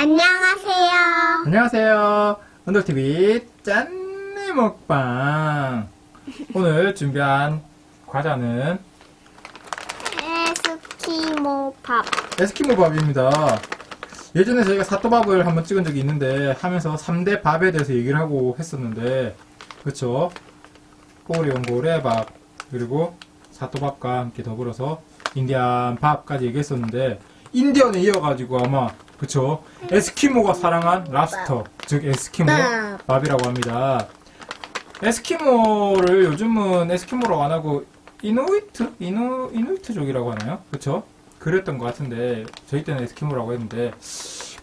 안녕하세요. 안녕하세요. 언더TV 짠내 먹방. 오늘 준비한 과자는 에스키모 밥. 에스키모 밥입니다. 예전에 저희가 사또밥을 한번 찍은 적이 있는데 하면서 3대 밥에 대해서 얘기를 하고 했었는데 그쵸? 꼬리온 고래밥 그리고 사또밥과 함께 더불어서 인디안 밥까지 얘기했었는데 인디언에 이어가지고 아마 그쵸? 에스키모가 사랑한 랍스터 즉 에스키모 밥. 밥이라고 합니다. 에스키모를 요즘은 에스키모라고 안 하고 이누이트? 이누, 이누이트족이라고 하나요? 그쵸? 그랬던 것 같은데 저희 때는 에스키모라고 했는데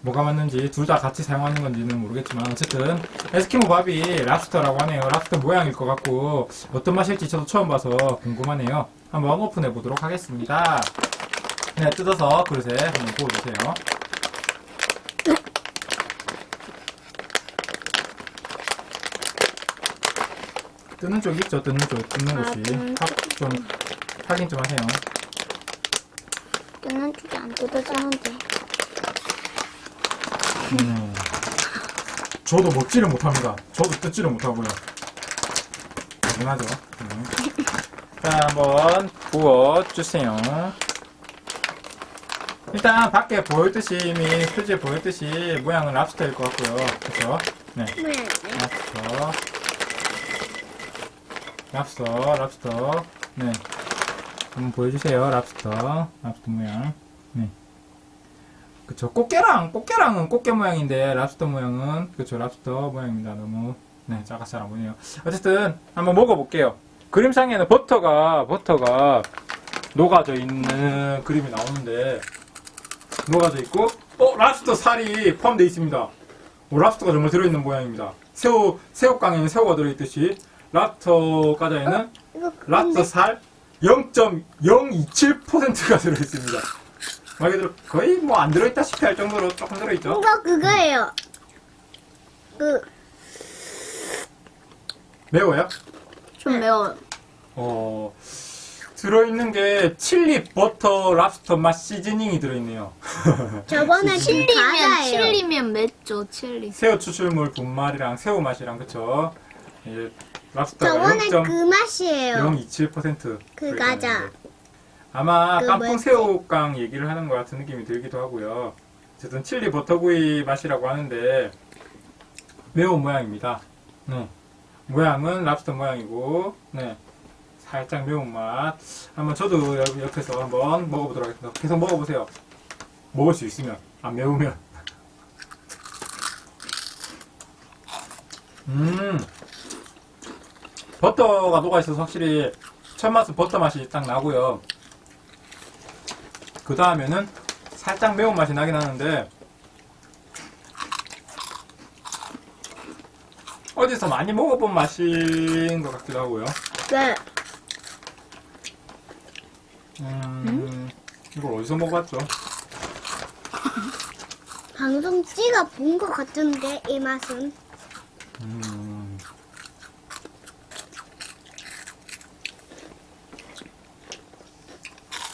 뭐가 맞는지 둘 다 같이 사용하는 건지는 모르겠지만 어쨌든 에스키모 밥이 랍스터라고 하네요. 랍스터 모양일 것 같고 어떤 맛일지 저도 처음 봐서 궁금하네요. 한번 오픈해 보도록 하겠습니다. 네, 뜯어서 그릇에 한번 부어주세요. 뜯는 쪽 있죠? 뜯는 쪽, 뜯는 아, 곳이. 확, 좀, 확인 좀 하세요. 뜯는 쪽이 안 뜯어지는데. 음. 저도 먹지를 못합니다. 저도 뜯지를 못하고요. 당연하죠. 음. 자, 한번 부어주세요. 일단 밖에 보였듯이 이미 표지에 보였듯이 모양은 랍스터일 것 같고요. 그쵸? 네. 네. 랍스터. 랍스터, 랍스터. 네. 한번 보여주세요, 랍스터. 랍스터 모양. 네. 그쵸. 꽃게랑, 꽃게랑은 꽃게 모양인데, 랍스터 모양은, 그쵸, 랍스터 모양입니다. 너무, 네, 작아서 잘 안 보이네요. 어쨌든, 한번 먹어볼게요. 그림상에는 버터가, 버터가 녹아져 있는 그림이 나오는데, 녹아져 있고, 어, 랍스터 살이 포함되어 있습니다. 오, 랍스터가 정말 들어있는 모양입니다. 새우, 새우깡에는 새우가 들어있듯이, 랍스터 과자에는 이거 랍스터 살 0.027%가 들어있습니다. 말 그대로 거의 뭐 안 들어있다시피 할 정도로 조금 들어있죠? 이거 그거예요. 그, 매워요? 좀 매워요. 어, 들어있는 게 칠리 버터 랍스터 맛 시즈닝이 들어있네요. 저번에 칠리면 과자예요. 칠리면 맵죠 칠리. 새우 추출물 분말이랑 새우 맛이랑 그쵸? 예, 랍스터가 저번에 0.027%그 맛이에요. 그 과자. 아마 그 깐풍 뭐였지? 새우깡 얘기를 하는 것 같은 느낌이 들기도 하고요. 어쨌든 칠리 버터구이 맛이라고 하는데 매운 모양입니다. 네. 모양은 랍스터 모양이고, 네. 살짝 매운 맛. 한번 저도 옆- 옆에서 한번 먹어보도록 하겠습니다. 계속 먹어보세요. 먹을 수 있으면. 안 매우면. 음. 버터가 녹아있어서 확실히 첫 맛은 버터 맛이 딱 나고요. 그 다음에는 살짝 매운맛이 나긴 하는데 어디서 많이 먹어본 맛인 것 같기도 하고요. 네. 음, 이걸 어디서 먹어봤죠? 방송 찍어 본 것 같은데, 이 맛은. 음,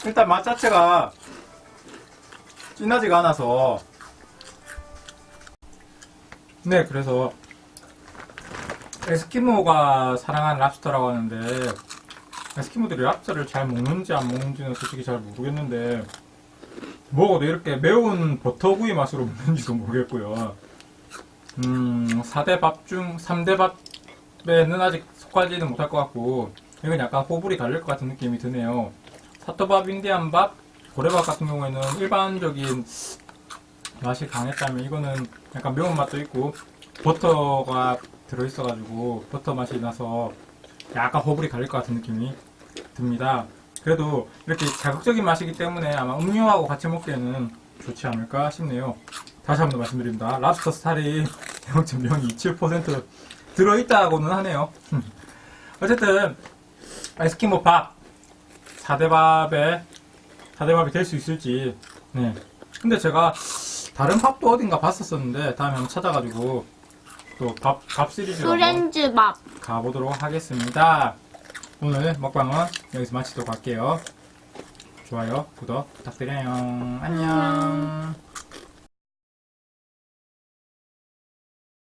일단 맛 자체가 진하지가 않아서. 네 그래서 에스키모가 사랑하는 랍스터라고 하는데 에스키모들이 랍스터를 잘 먹는지 안 먹는지는 솔직히 잘 모르겠는데 먹어도 이렇게 매운 버터구이 맛으로 먹는지도 모르겠고요. 음 4대 밥 중 3대 밥에는 아직 속하지는 못할 것 같고 이건 약간 호불이 갈릴 것 같은 느낌이 드네요 사또밥, 인디안밥, 고래밥 같은 경우에는 일반적인 맛이 강했다면 이거는 약간 매운맛도 있고 버터가 들어있어가지고 버터 맛이 나서 약간 호불이 갈릴 것 같은 느낌이 듭니다. 그래도 이렇게 자극적인 맛이기 때문에 아마 음료하고 같이 먹기에는 좋지 않을까 싶네요. 다시 한 번 말씀드립니다. 랍스터 스타일이 0.027% 들어있다고는 하네요. 어쨌든 에스키모 밥 4대밥에 4대밥이 될 수 있을지 네. 근데 제가 다른 밥도 어딘가 봤었었는데 다음에 한번 찾아가지고 또 밥 밥 시리즈로 한번 프렌즈 밥. 가보도록 하겠습니다. 오늘 먹방은 여기서 마치도록 할게요. 좋아요, 구독 부탁드려요. 안녕.